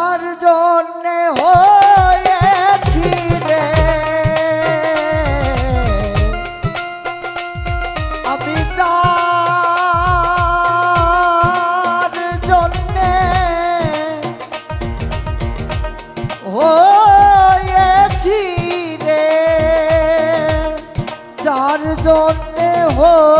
যার জন্যে হয়েছি রে। আমি তার জন্যে হয়েছি রে। যার জন্যে হয়েছি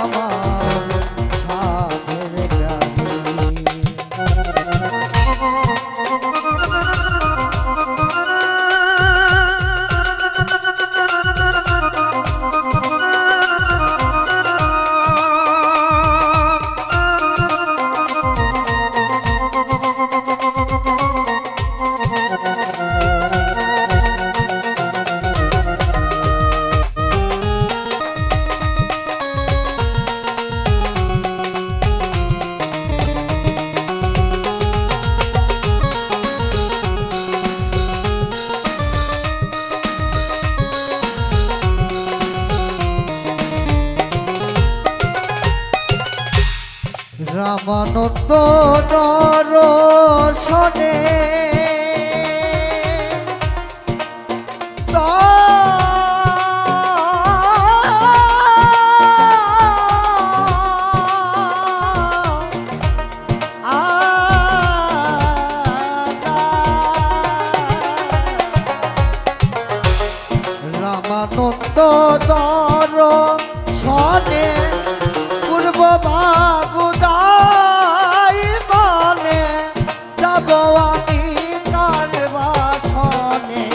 রামানন্দ দর্শনে পূর্ব বাবুদাই বলে যাব আমি কার বাসনে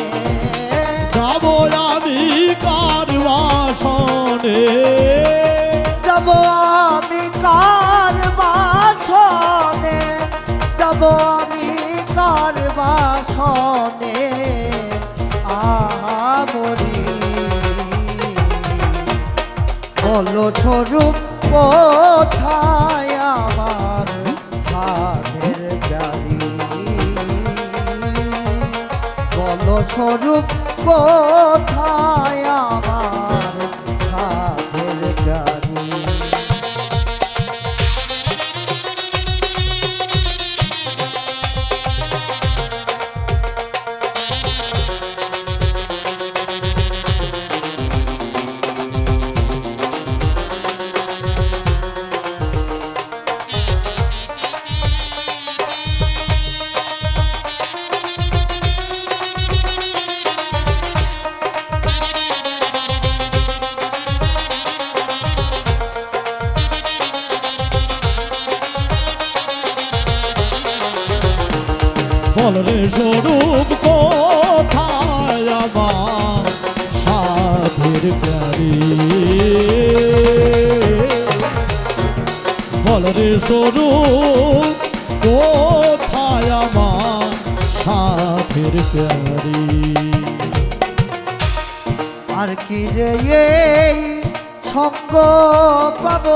যাব আমি কার বাসনে যাব আমি কার বাসনে যাব আমি কার বাসনে আমরি বলো স্বরূপ কোথায় আমার সাধের জারি বলো স্বরূপ কোথায় রে স্বরূপ কোথায় আমার সাধের প্যারি বল স্বরূপ কোথায় আমার সাধের প্যারি আর কি রে সঙ্গ পাব?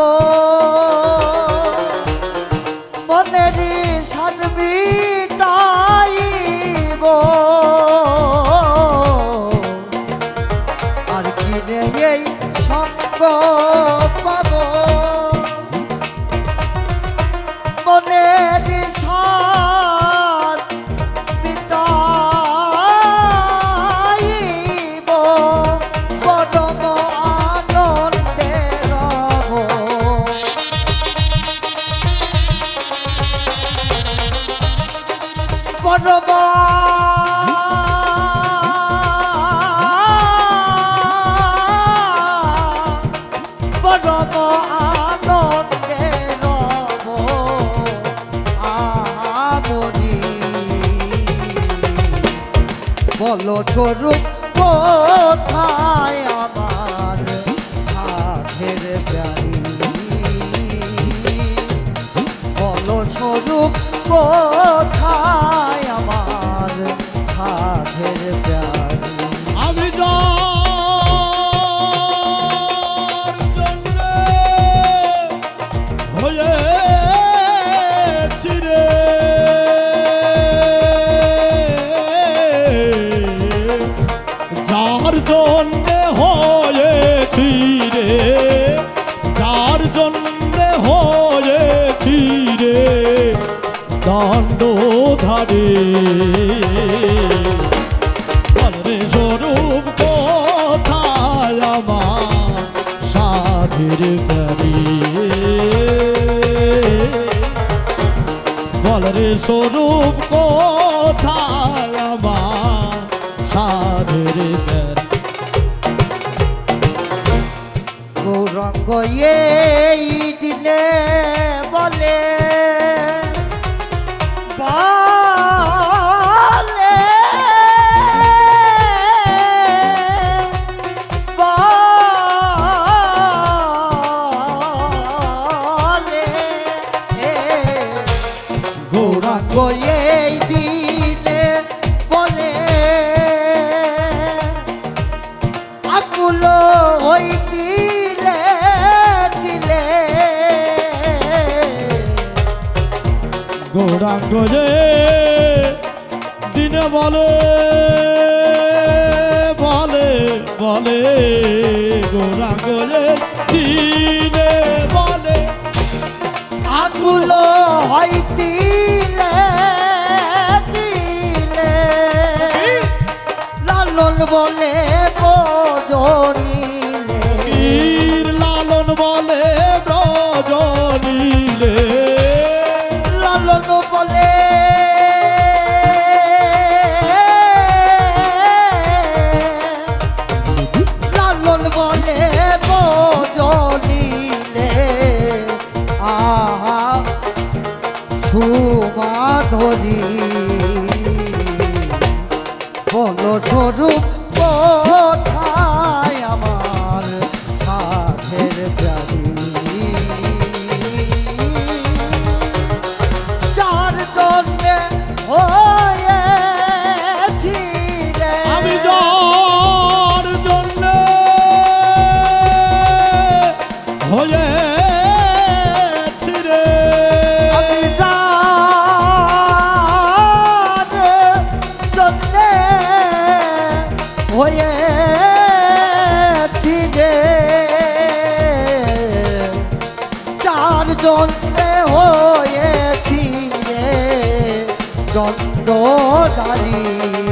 আমরি বলো স্বরূপ কোথায় আমার সাধের প্যারি বলো স্বরূপ কোথায় আমার সাধের প্যারি আমি যার জন্যে হয়েছি রে। দণ্ড ধারে। বলরে স্বরূপ কোথায় আমার সাধের কারি বলরে স্বরূপ কোথায় আমার সাধের কারি গৌরঙ্গ, এই এই দিলে বলে আকুল হই দিলে দিলে। গৌরাঙ্গ যে দিনে বলে বলে বলে গৌরাঙ্গ সুমাধরি বল স্বরূপ দণ্ডদারি